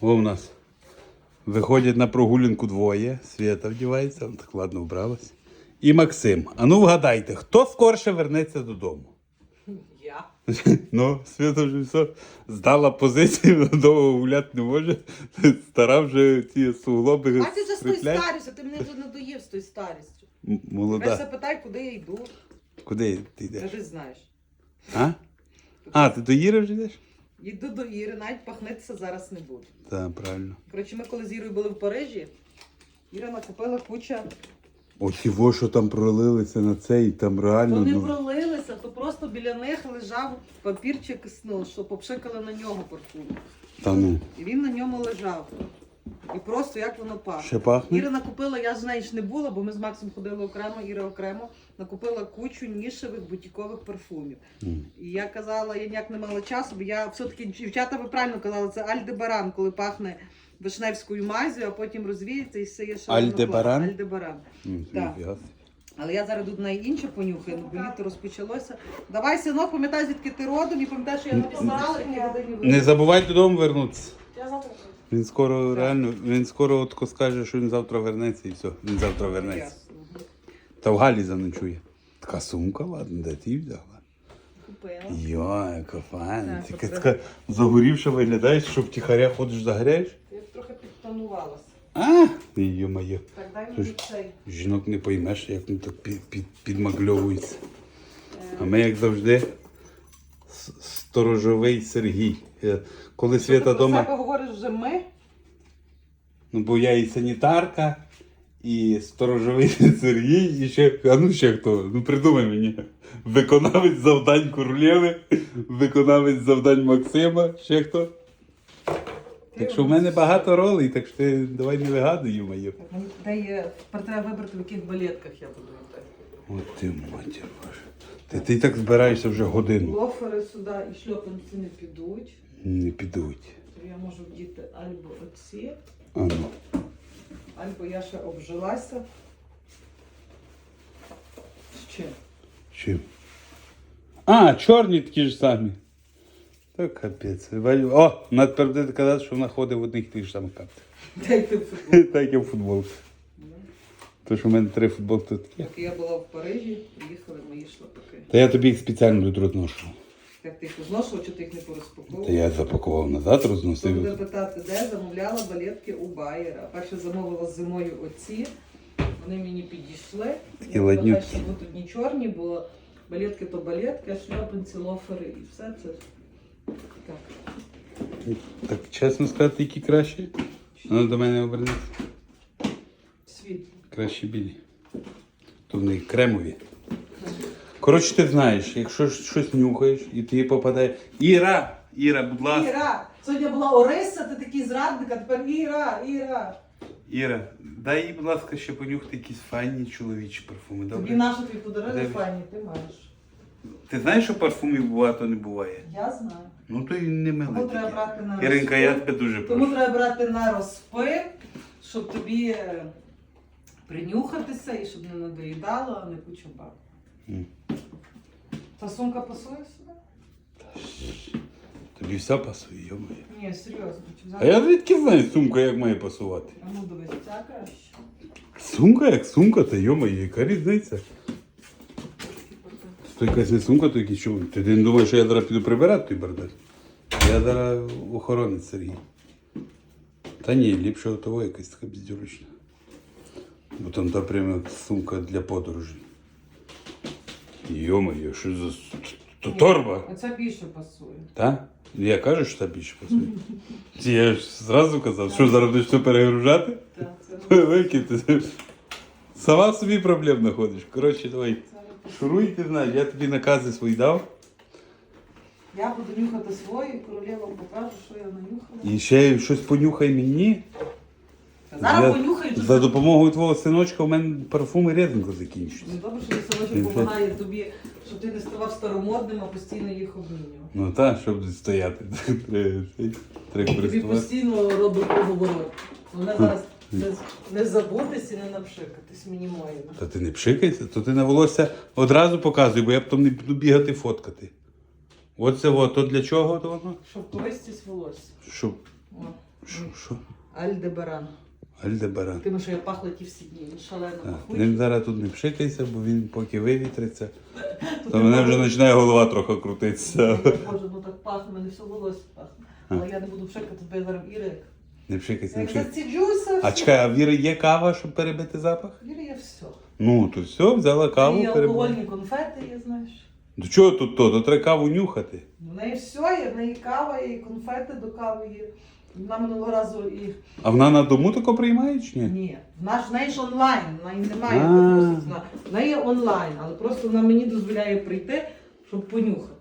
О, у нас виходять на прогулянку двоє. Свята вдівається, так ладно вбралась. І Максим. А ну вгадайте, хто скорше вернеться додому? Я. Ну, Свята вже все здала позицію, довго гуляти не може. Стара вже ті суглоби. А ти вже з старістю, ти мене тут надоїв з тою старістю. М- Тепер запитай, куди я йду. Куди ти Ти йдеш? ж знаєш. А? А, ти до Іри вже йдеш? Йду до Іри, навіть пахнитися зараз не буду. Так, правильно. Коротше, ми коли з Ірою були в Парижі, Іра накупила куча. Його, що там пролилися на цей, там реально. То не ну, пролилися, то просто біля них лежав папірчик, ну, що попшикали на нього парфум. Та ну. І він на ньому лежав. І просто як воно пахне. Ще пахне? Іра накупила, я з нею ж не була, бо ми з Максом ходили окремо, Іра окремо. Накупила кучу нішевих бутікових парфумів. М. І я казала, я ніяк не мала часу, бо я все-таки дівчата ви правильно казали, це Альдебаран, коли пахне вишневською мазю, а потім розвіється і все є ще Альдебаран? Альдебаран. Так. Але я зараз тут на інше понюхаю, бо літо розпочалося. Давай, синок, пам'ятай, звідки ти родом, і пам'ятай, що я ти Не забувай додому вернутися. Я завтра. Він скоро реально, він скоро отко скаже, що він завтра вернеться і все. Він завтра вернеться. Ясно. Та в Галі заночує. Така сумка, ладно, де ти її взяла? Купила. Йо, яка файна. Оце. така загорівша виглядаєш, що втіхаря ходиш загоряєш. Я трохи підтонувалася. А, йо-моє. Так, дай мені цей. Жінок не поймеш, як вони так під, під, підмагльовуються. А ми, як завжди, сторожовий Сергій. Е, Коли Свята Ти дома. себе говориш вже ми? Ну, бо я і санітарка, і сторожовий Сергій, і ще, а ну ще хто? Ну придумай мені. Виконавець завдань Курлєви, виконавець завдань Максима, ще хто. Так що в мене багато ролей, так що ти давай не вигадуй, мені де є, тепер треба вибрати, в яких балетках я буду. От ти матір Боже. Ти, ти так збираєшся вже годину. Лофери сюди і шльопанці не підуть. Не підуть. То я можу вдіти або оці, А ну. або я ще обжилася. З чим? Чим? А, чорні такі ж самі. Та капець. О, тепер буде казати, що вона ходить в одних і тих ж самих каптах. Дайте футбол. Так, як в футболці. То, що в мене три футболки такі. Як я була в Парижі, їхали мої шлапаки. Та я тобі їх спеціально тут розношу. Як ти їх розношував, чи ти їх не Та я запакував назад, Хто буде розносив. питати, де замовляла балетки у Байера. Перше замовила зимою оці. Вони мені підійшли. Такі Я ладнюки. вважаю, що будуть не чорні, бо балетки то балетки, а шльопанці, лофери і все це. Так. Так чесно сказати, які кращі. Вона до мене обернеться. Краще білі. То вони кремові. Коротше, ти знаєш, якщо щось нюхаєш і ти попадає. Іра! Іра, будь ласка. Іра! Сьогодні була Ориса, ти такий зрадник, а тепер Іра, Іра. Іра, дай їй, будь ласка, ще понюхати якісь файні чоловічі парфуми. Тобі Добре? нашу тобі подарили Дивись. файні, ти маєш. Ти знаєш, що парфумів багато не буває? Я знаю. Ну то й не Тому треба брати на Іринка, я розпил. тебе дуже Тому треба брати на розпил, щоб тобі е, принюхатися і щоб не надоїдало, а не кучу баб. М. Та сумка пасує сюди? Тобі все пасує, йомає. Ні, серйозно, А я звідки знаю сумка, як має пасувати? А ну дивись, ця краще. Сумка як сумка, та йомає, яка різниця? То якась не сумка, то якийсь чоловік. Ти не думаєш, що я зараз піду прибирати той бардак? Я зараз охоронець Сергій. Та ні, ліпше того якась така бездюрочна. Бо там та прямо сумка для подорожей. Йо-моє, що за то торба? Оця більше пасує. Та? Я кажу, що та більше пасує. Я ж зразу казав, що зараз будеш все перегружати? Так, це. Сама собі проблем знаходиш. Коротше, давай. це. Шуруй, ти знаєш, я тобі накази свої дав. Я буду нюхати свої, королева покажу, що я нанюхала. І ще щось понюхай мені. Зараз Я- понюхаю. За допомогою твого синочка у мене парфуми рідко закінчуються. Ну добре, що синочок допомагає тобі, щоб ти не ставав старомодним, а постійно їх обмінював. Ну так, щоб стояти. Треба треба Тобі користуватися. постійно робить поговорок. Вона зараз не, не забутись і не напшикатись, мені моє. Та ти не пшикайся, то ти на волосся одразу показуй, бо я потім не буду бігати фоткати. Оце от, то для чого то воно? Щоб користість волосся. Щоб, О. Що? що? Альдебаран. Альдебаран. Тим, що я пахла ті всі дні. Він шалено пахучий. Ним зараз тут не пшикайся, бо він поки вивітриться. То мене вже починає голова трохи крутитися. Боже, ну так пахне, мене все волосся пахне. Але я не буду пшикати, бо я зараз Іри. Не пшикайся, не пшикайся. заціджуся, А чекай, а в Віри є кава, щоб перебити запах? Віри є все. Ну, то все, взяла каву, І алкогольні конфети є, знаєш. До чого тут то? То треба каву нюхати. В неї все є, в неї кава є, і конфети до кави є. Вона минулого разу і А вона на дому тако приймає чи ні? ні. В наш в неї ж онлайн, в неї немає. А. зна- В неї онлайн, але просто вона мені дозволяє прийти, щоб понюхати.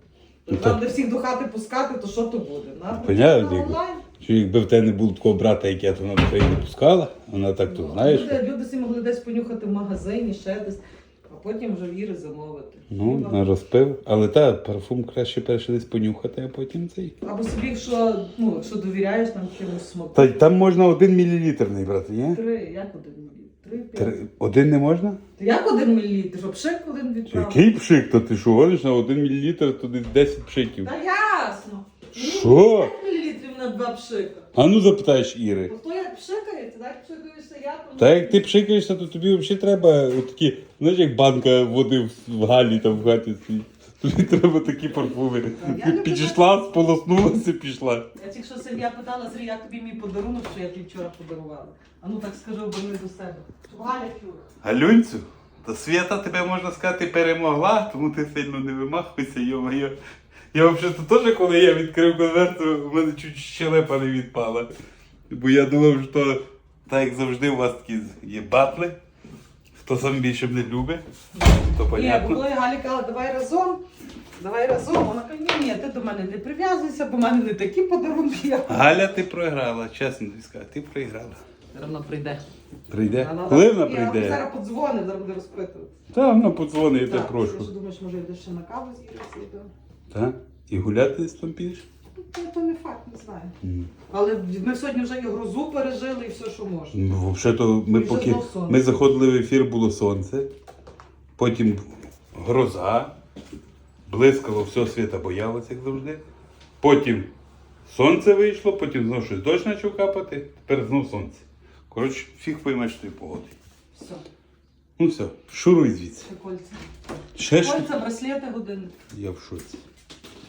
Ну, так. де всіх до хати пускати, то що то буде? Вона Понятно, прийде на онлайн. Чи якби в тебе не було такого брата, як я, то вона б тебе і не пускала. Вона так то Ну, знаєш. Люди, люди всі могли десь понюхати в магазині, ще десь, а потім вже віри замовити. Ну, на розпив. Але та парфум краще перше десь понюхати, а потім цей. Або собі, якщо, ну, якщо довіряєш там чимось смаку. Та й там можна один мілілітр не брати, ні? Три, як один мілілітр? Три, п'ять. Три- Один не можна? Та Як один мілілітр? Що пшик один відправив? Який пшик? То ти що гониш на один мілілітр, десь 10 пшиків. Та ясно. Що? 5 мілілітрів на два пшика. А ну запитаєш Іри. Бо хто як пшикається, так пшикаєшся я, то Та як ти пшикаєшся, то тобі взагалі треба отакі, знаєш, як банка води в- в галі там в хаті стоїть. Тобі треба такі парфуми. я Ти люблю підійшла, сполоснулася, пішла. Я тільки що Сергія питала, Сергій, як тобі мій подарунок, що я тобі вчора подарувала. А ну так скажи, оберни до себе. Щоб Галя чула. Галюнцю, то Свята тебе можна сказати перемогла, тому ти сильно не вимахуйся, йо-моє. Я взагалі теж, коли я відкрив конверт, в мене чуть щелепа не відпала. Бо я думав, що так як завжди у вас такі є батли. Хто сам більше мене любить, то Ні, бо понятно. коли Галя казала, давай разом, давай разом, вона каже, ні, ні, ти до мене не прив'язуйся, бо в мене не такі подарунки. Галя, ти програла, чесно тобі скажу, ти програла. Вона прийде. Прийде? Вона- Коли вона прийде? зараз подзвонить, зараз буде розпитувати. Та вона подзвонить, я тебе Так, Ти прошу. що думаєш, може йдеш ще на каву з Ірисі? Так? І гуляти десь там підеш? Ну, то не факт, не знаю. Але ми сьогодні вже і грозу пережили, і все, що можна. Ну, взагалі-то ми І вже поки знов сонце. ми заходили в ефір, було сонце, потім гроза, блискало, все світа боялося, як завжди. Потім сонце вийшло, потім знову щось дощ почав капати, тепер знов сонце. Коротше, фіг поймеш тої погоди. Все, Ну все, шуруй звідси. ще кольця. Ще ж Кольця, браслети, годинник. я в шоці.